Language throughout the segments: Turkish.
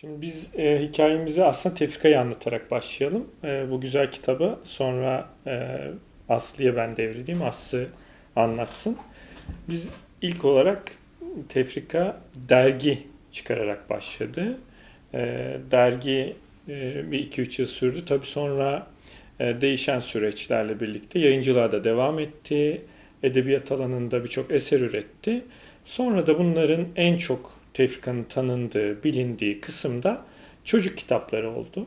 Şimdi biz e, hikayemizi aslında Tefrika'yı anlatarak başlayalım. E, bu güzel kitabı sonra e, Aslı'ya ben devredeyim. Aslı anlatsın. Biz ilk olarak Tefrika dergi çıkararak başladı. E, dergi e, bir iki üç yıl sürdü. Tabii sonra e, değişen süreçlerle birlikte yayıncılığa da devam etti. Edebiyat alanında birçok eser üretti. Sonra da bunların en çok Tefrika'nın tanındığı, bilindiği kısımda çocuk kitapları oldu.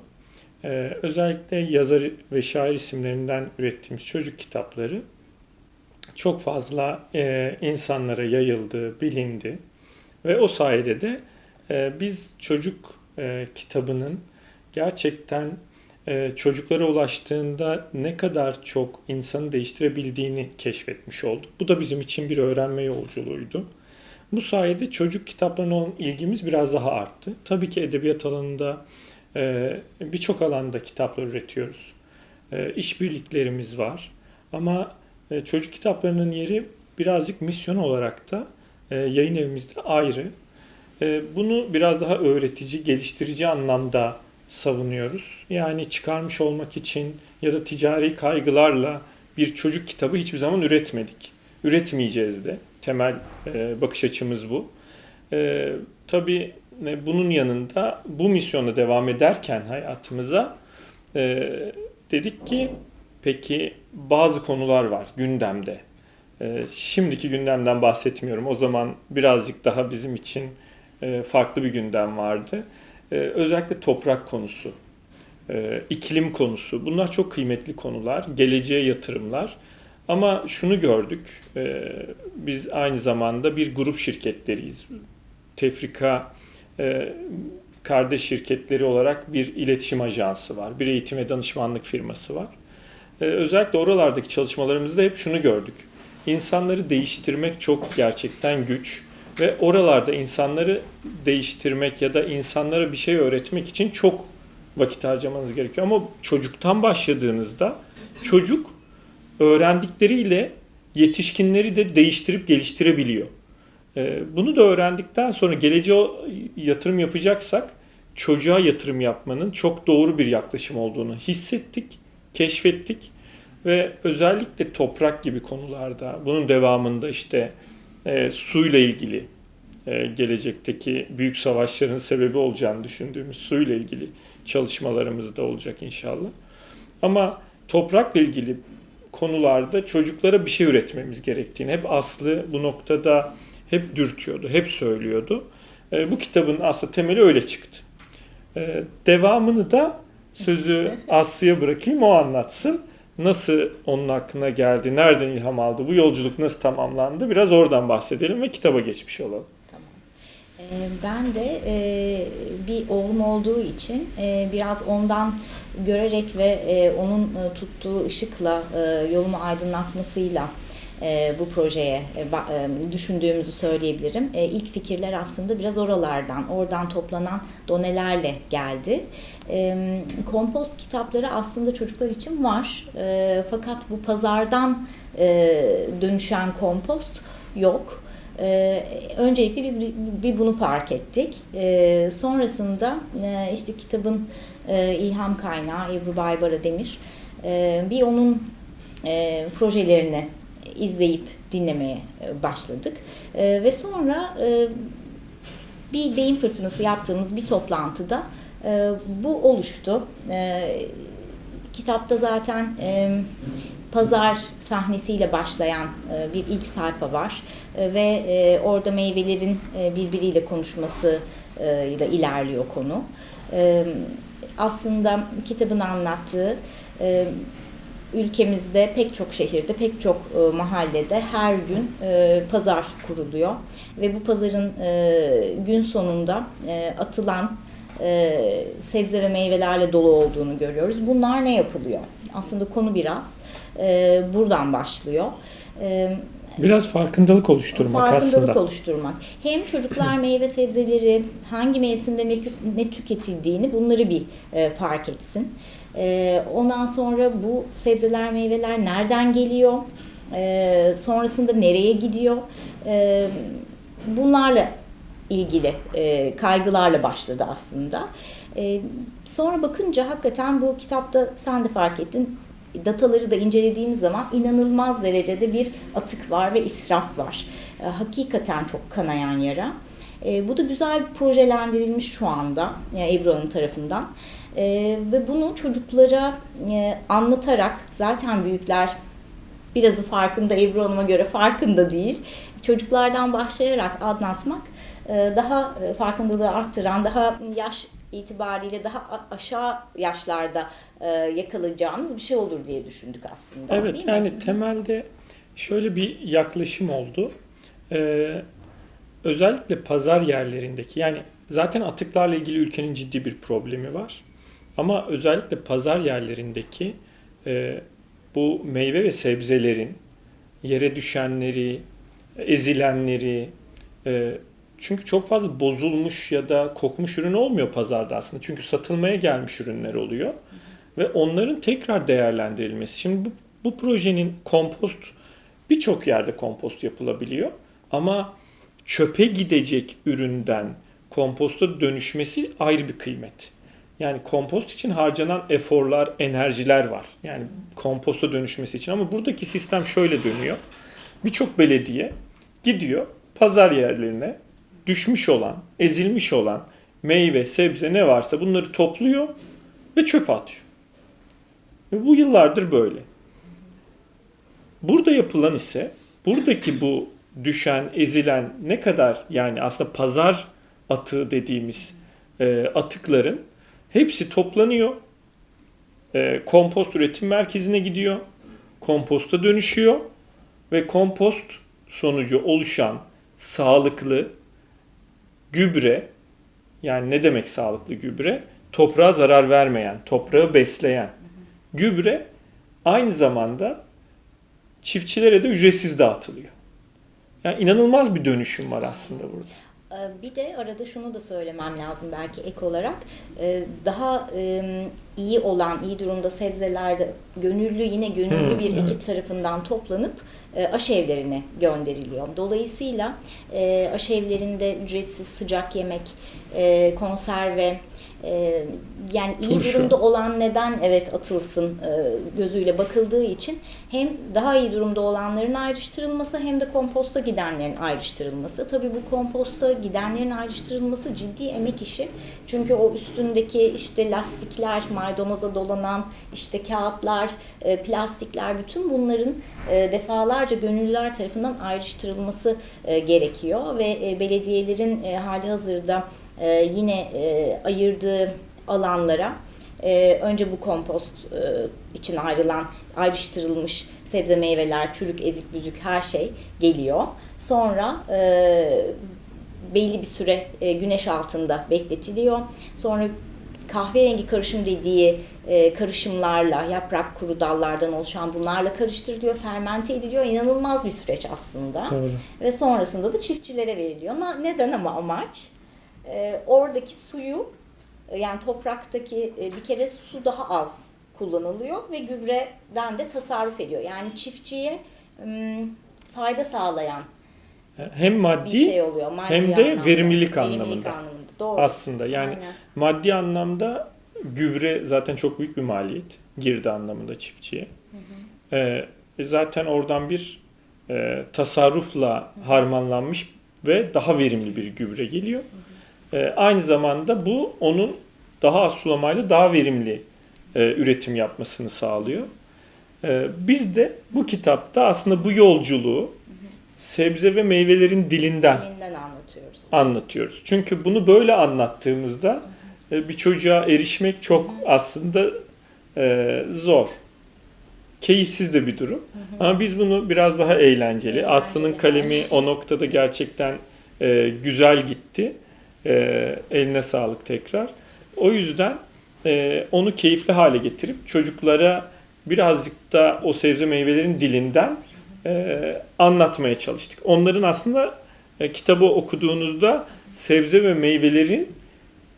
Ee, özellikle yazar ve şair isimlerinden ürettiğimiz çocuk kitapları çok fazla e, insanlara yayıldı, bilindi ve o sayede de e, biz çocuk e, kitabının gerçekten e, çocuklara ulaştığında ne kadar çok insanı değiştirebildiğini keşfetmiş olduk. Bu da bizim için bir öğrenme yolculuğuydu. Bu sayede çocuk kitaplarına olan ilgimiz biraz daha arttı. Tabii ki edebiyat alanında e, birçok alanda kitaplar üretiyoruz. E, işbirliklerimiz var. Ama e, çocuk kitaplarının yeri birazcık misyon olarak da yayın evimizde ayrı. Bunu biraz daha öğretici, geliştirici anlamda savunuyoruz. Yani çıkarmış olmak için ya da ticari kaygılarla bir çocuk kitabı hiçbir zaman üretmedik. Üretmeyeceğiz de temel e, bakış açımız bu. E, tabii e, bunun yanında bu misyona devam ederken hayatımıza e, dedik ki peki bazı konular var gündemde. E, şimdiki gündemden bahsetmiyorum. O zaman birazcık daha bizim için e, farklı bir gündem vardı. E, özellikle toprak konusu, e, iklim konusu. Bunlar çok kıymetli konular. Geleceğe yatırımlar. Ama şunu gördük, e, biz aynı zamanda bir grup şirketleriyiz. Tefrika e, kardeş şirketleri olarak bir iletişim ajansı var, bir eğitim ve danışmanlık firması var. E, özellikle oralardaki çalışmalarımızda hep şunu gördük. İnsanları değiştirmek çok gerçekten güç ve oralarda insanları değiştirmek ya da insanlara bir şey öğretmek için çok vakit harcamanız gerekiyor. Ama çocuktan başladığınızda çocuk öğrendikleriyle yetişkinleri de değiştirip geliştirebiliyor. Ee, bunu da öğrendikten sonra geleceğe yatırım yapacaksak çocuğa yatırım yapmanın çok doğru bir yaklaşım olduğunu hissettik, keşfettik ve özellikle toprak gibi konularda bunun devamında işte e, suyla ilgili e, gelecekteki büyük savaşların sebebi olacağını düşündüğümüz suyla ilgili çalışmalarımız da olacak inşallah. Ama toprakla ilgili konularda çocuklara bir şey üretmemiz gerektiğini hep Aslı bu noktada hep dürtüyordu, hep söylüyordu. E, bu kitabın aslında temeli öyle çıktı. E, devamını da sözü Aslı'ya bırakayım o anlatsın. Nasıl onun hakkına geldi, nereden ilham aldı, bu yolculuk nasıl tamamlandı biraz oradan bahsedelim ve kitaba geçmiş olalım. Ee, ben de e, bir oğlum olduğu için e, biraz ondan görerek ve e, onun tuttuğu ışıkla yolumu aydınlatmasıyla bu projeye düşündüğümüzü söyleyebilirim. İlk fikirler aslında biraz oralardan, oradan toplanan donelerle geldi. Kompost kitapları aslında çocuklar için var. Fakat bu pazardan dönüşen kompost yok. Ee, öncelikle biz bir, bir bunu fark ettik. Ee, sonrasında e, işte kitabın e, ilham kaynağı Ebru Baybara Demir e, bir onun e, projelerini izleyip dinlemeye e, başladık. E, ve sonra e, bir beyin fırtınası yaptığımız bir toplantıda e, bu oluştu. E, kitapta zaten e, pazar sahnesiyle başlayan e, bir ilk sayfa var e, ve e, orada meyvelerin birbiriyle konuşması ile ilerliyor konu. Aslında kitabın anlattığı ülkemizde pek çok şehirde, pek çok e, mahallede her gün e, pazar kuruluyor. Ve bu pazarın e, gün sonunda e, atılan e, sebze ve meyvelerle dolu olduğunu görüyoruz. Bunlar ne yapılıyor? Aslında konu biraz e, buradan başlıyor. E, Biraz farkındalık oluşturmak farkındalık aslında. oluşturmak. Hem çocuklar meyve sebzeleri hangi mevsimde ne, ne tüketildiğini bunları bir e, fark etsin. E, ondan sonra bu sebzeler meyveler nereden geliyor? E, sonrasında nereye gidiyor? E, bunlarla ilgili e, kaygılarla başladı aslında. E, sonra bakınca hakikaten bu kitapta sen de fark ettin dataları da incelediğimiz zaman inanılmaz derecede bir atık var ve israf var. E, hakikaten çok kanayan yara. E, bu da güzel bir projelendirilmiş şu anda e, Ebru tarafından. E, ve bunu çocuklara e, anlatarak zaten büyükler birazı farkında Ebru Hanım'a göre farkında değil. Çocuklardan başlayarak anlatmak e, daha e, farkındalığı arttıran, daha yaş itibariyle daha aşağı yaşlarda e, yakalayacağımız bir şey olur diye düşündük aslında. Evet değil mi? yani temelde şöyle bir yaklaşım oldu. Ee, özellikle pazar yerlerindeki yani zaten atıklarla ilgili ülkenin ciddi bir problemi var. Ama özellikle pazar yerlerindeki e, bu meyve ve sebzelerin yere düşenleri, ezilenleri, e, çünkü çok fazla bozulmuş ya da kokmuş ürün olmuyor pazarda aslında. Çünkü satılmaya gelmiş ürünler oluyor. Ve onların tekrar değerlendirilmesi. Şimdi bu, bu projenin kompost birçok yerde kompost yapılabiliyor. Ama çöpe gidecek üründen komposta dönüşmesi ayrı bir kıymet. Yani kompost için harcanan eforlar, enerjiler var. Yani komposta dönüşmesi için ama buradaki sistem şöyle dönüyor. Birçok belediye gidiyor pazar yerlerine düşmüş olan, ezilmiş olan meyve, sebze ne varsa bunları topluyor ve çöpe atıyor. Ve bu yıllardır böyle. Burada yapılan ise buradaki bu düşen, ezilen ne kadar yani aslında pazar atığı dediğimiz e, atıkların hepsi toplanıyor. E, kompost üretim merkezine gidiyor. Komposta dönüşüyor ve kompost sonucu oluşan sağlıklı gübre yani ne demek sağlıklı gübre? Toprağa zarar vermeyen, toprağı besleyen gübre aynı zamanda çiftçilere de ücretsiz dağıtılıyor. Yani inanılmaz bir dönüşüm var aslında burada. Ee, Bir de arada şunu da söylemem lazım belki ek olarak. Ee, Daha e, iyi olan, iyi durumda sebzelerde gönüllü yine gönüllü bir ekip tarafından toplanıp e, aşevlerine gönderiliyor. Dolayısıyla e, aşevlerinde ücretsiz sıcak yemek, konserve, e, yani iyi Turşu. durumda olan neden evet atılsın e, gözüyle bakıldığı için hem daha iyi durumda olanların ayrıştırılması hem de komposta gidenlerin ayrıştırılması. Tabii bu komposta gidenlerin ayrıştırılması ciddi emek işi. Çünkü o üstündeki işte lastikler, maydanoza dolanan işte kağıtlar, e, plastikler bütün bunların e, defalarca gönüllüler tarafından ayrıştırılması e, gerekiyor ve e, belediyelerin e, hali hazırda e, yine e, ayırdığı alanlara e, önce bu kompost e, için ayrılan ayrıştırılmış sebze meyveler, çürük, ezik, büzük her şey geliyor. Sonra e, belli bir süre e, güneş altında bekletiliyor. Sonra kahverengi karışım dediği e, karışımlarla, yaprak kuru dallardan oluşan bunlarla karıştırılıyor, fermente ediliyor. İnanılmaz bir süreç aslında. Doğru. Ve sonrasında da çiftçilere veriliyor. Neden ama amaç? Ee, oradaki suyu e, yani topraktaki e, bir kere su daha az kullanılıyor ve gübreden de tasarruf ediyor. Yani çiftçiye m, fayda sağlayan Hem bir maddi şey oluyor. Maddi hem de anlamda, verimlilik verimlilik anlamında. anlamında. Doğru. aslında. Yani Aynen. maddi anlamda gübre zaten çok büyük bir maliyet. Girdi anlamında çiftçiye. Ee, zaten oradan bir e, tasarrufla harmanlanmış ve daha verimli bir gübre geliyor. Ee, aynı zamanda bu onun daha az sulamayla daha verimli e, üretim yapmasını sağlıyor. Ee, biz de bu kitapta aslında bu yolculuğu sebze ve meyvelerin dilinden Elinden anlatıyoruz. anlatıyoruz. Çünkü bunu böyle anlattığımızda e, bir çocuğa erişmek çok aslında e, zor. keyifsiz de bir durum. Ama biz bunu biraz daha eğlenceli. Eğlenceli. Aslı'nın kalemi o noktada gerçekten e, güzel gitti. E, eline sağlık tekrar. O yüzden e, onu keyifli hale getirip çocuklara birazcık da o sebze meyvelerin dilinden e, anlatmaya çalıştık. Onların aslında e, kitabı okuduğunuzda sebze ve meyvelerin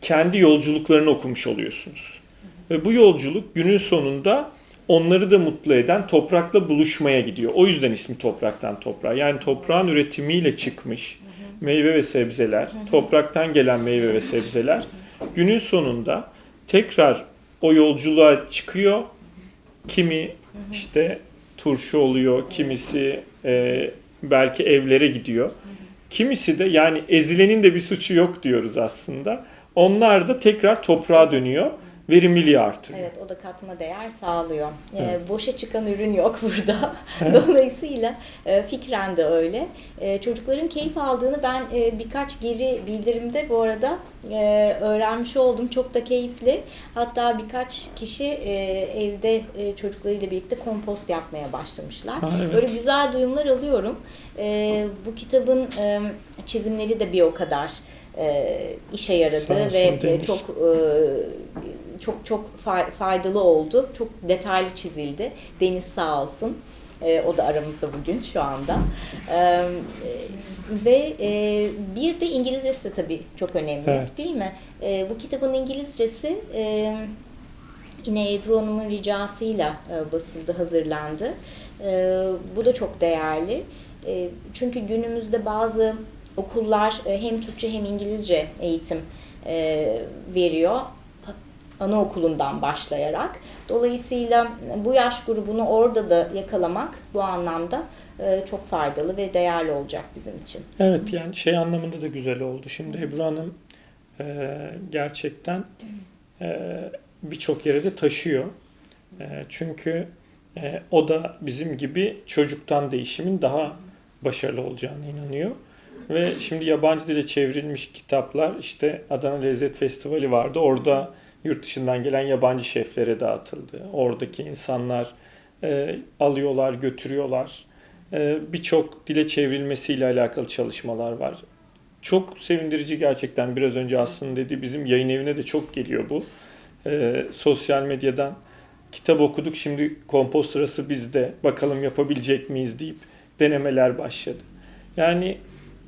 kendi yolculuklarını okumuş oluyorsunuz. Ve bu yolculuk günün sonunda onları da mutlu eden toprakla buluşmaya gidiyor. O yüzden ismi topraktan toprağa. Yani toprağın üretimiyle çıkmış meyve ve sebzeler, topraktan gelen meyve ve sebzeler günün sonunda tekrar o yolculuğa çıkıyor. Kimi işte turşu oluyor, kimisi e, belki evlere gidiyor. Kimisi de yani ezilenin de bir suçu yok diyoruz aslında. Onlar da tekrar toprağa dönüyor, verimliliği artırıyor. Evet o da katma değer sağlıyor. Ee, Evet. boşa çıkan ürün yok burada. Dolayısıyla e, fikren de öyle. E, çocukların keyif aldığını ben e, birkaç geri bildirimde bu arada e, öğrenmiş oldum. Çok da keyifli. Hatta birkaç kişi e, evde e, çocuklarıyla birlikte kompost yapmaya başlamışlar. Ha, evet. Böyle güzel duyumlar alıyorum. E, bu kitabın e, çizimleri de bir o kadar e, işe yaradı ve e, çok e, çok çok fay- faydalı oldu. Çok detaylı çizildi. Deniz sağ olsun. E, o da aramızda bugün şu anda. E, ve e, bir de İngilizcesi de tabii çok önemli Evet. değil mi? E, bu kitabın İngilizcesi e, yine Ebru Hanım'ın ricasıyla e, basıldı, hazırlandı. E, bu da çok değerli. E, çünkü günümüzde bazı okullar e, hem Türkçe hem İngilizce eğitim e, veriyor anaokulundan başlayarak. Dolayısıyla bu yaş grubunu orada da yakalamak bu anlamda e, çok faydalı ve değerli olacak bizim için. Evet yani şey anlamında da güzel oldu. Şimdi Ebru Hanım e, gerçekten e, birçok yere de taşıyor. Çünkü o da bizim gibi çocuktan değişimin daha başarılı olacağına inanıyor. Ve şimdi yabancı dile çevrilmiş kitaplar işte Adana Lezzet Festivali vardı. Orada yurt dışından gelen yabancı şeflere dağıtıldı. Oradaki insanlar e, alıyorlar, götürüyorlar. E, Birçok dile çevrilmesiyle alakalı çalışmalar var. Çok sevindirici gerçekten. Biraz önce aslında dedi bizim yayın evine de çok geliyor bu. E, sosyal medyadan kitap okuduk şimdi kompost sırası bizde. Bakalım yapabilecek miyiz deyip denemeler başladı. Yani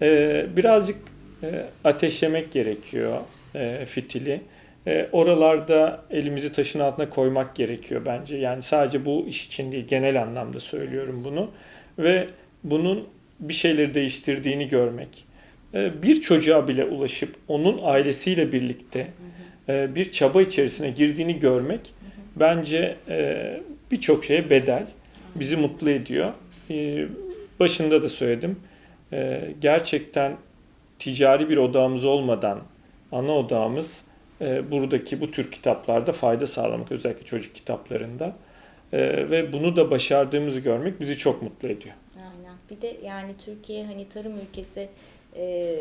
e, birazcık e, ateşlemek gerekiyor e, fitili. E, oralarda elimizi taşın altına koymak gerekiyor bence. Yani sadece bu iş için değil, genel anlamda söylüyorum bunu. Ve bunun bir şeyleri değiştirdiğini görmek. E, bir çocuğa bile ulaşıp onun ailesiyle birlikte e, bir çaba içerisine girdiğini görmek bence e, birçok şeye bedel. Bizi mutlu ediyor. E, başında da söyledim. E, gerçekten ticari bir odağımız olmadan ana odağımız e, buradaki bu tür kitaplarda fayda sağlamak özellikle çocuk kitaplarında E, ve bunu da başardığımızı görmek bizi çok mutlu ediyor. Aynen. Bir de yani Türkiye hani tarım ülkesi e,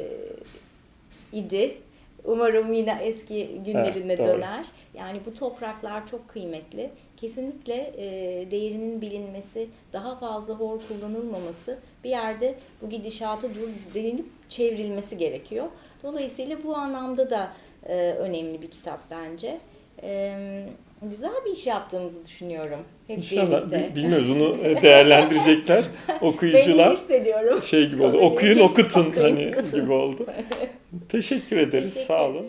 idi. Umarım yine eski günlerine Evet, doğru. döner. Yani bu topraklar çok kıymetli. Kesinlikle e, değerinin bilinmesi, daha fazla hor kullanılmaması, bir yerde bu gidişatı dur denilip çevrilmesi gerekiyor. Dolayısıyla bu anlamda da e, önemli bir kitap bence. E, güzel bir iş yaptığımızı düşünüyorum. Hep İnşallah birlikte. bi- bilmiyoruz bunu e, değerlendirecekler Ben okuyucular. hissediyorum. Şey gibi oldu. Okuyun okutun hani gibi oldu. Teşekkür ederiz. Teşekkür Sağ olun.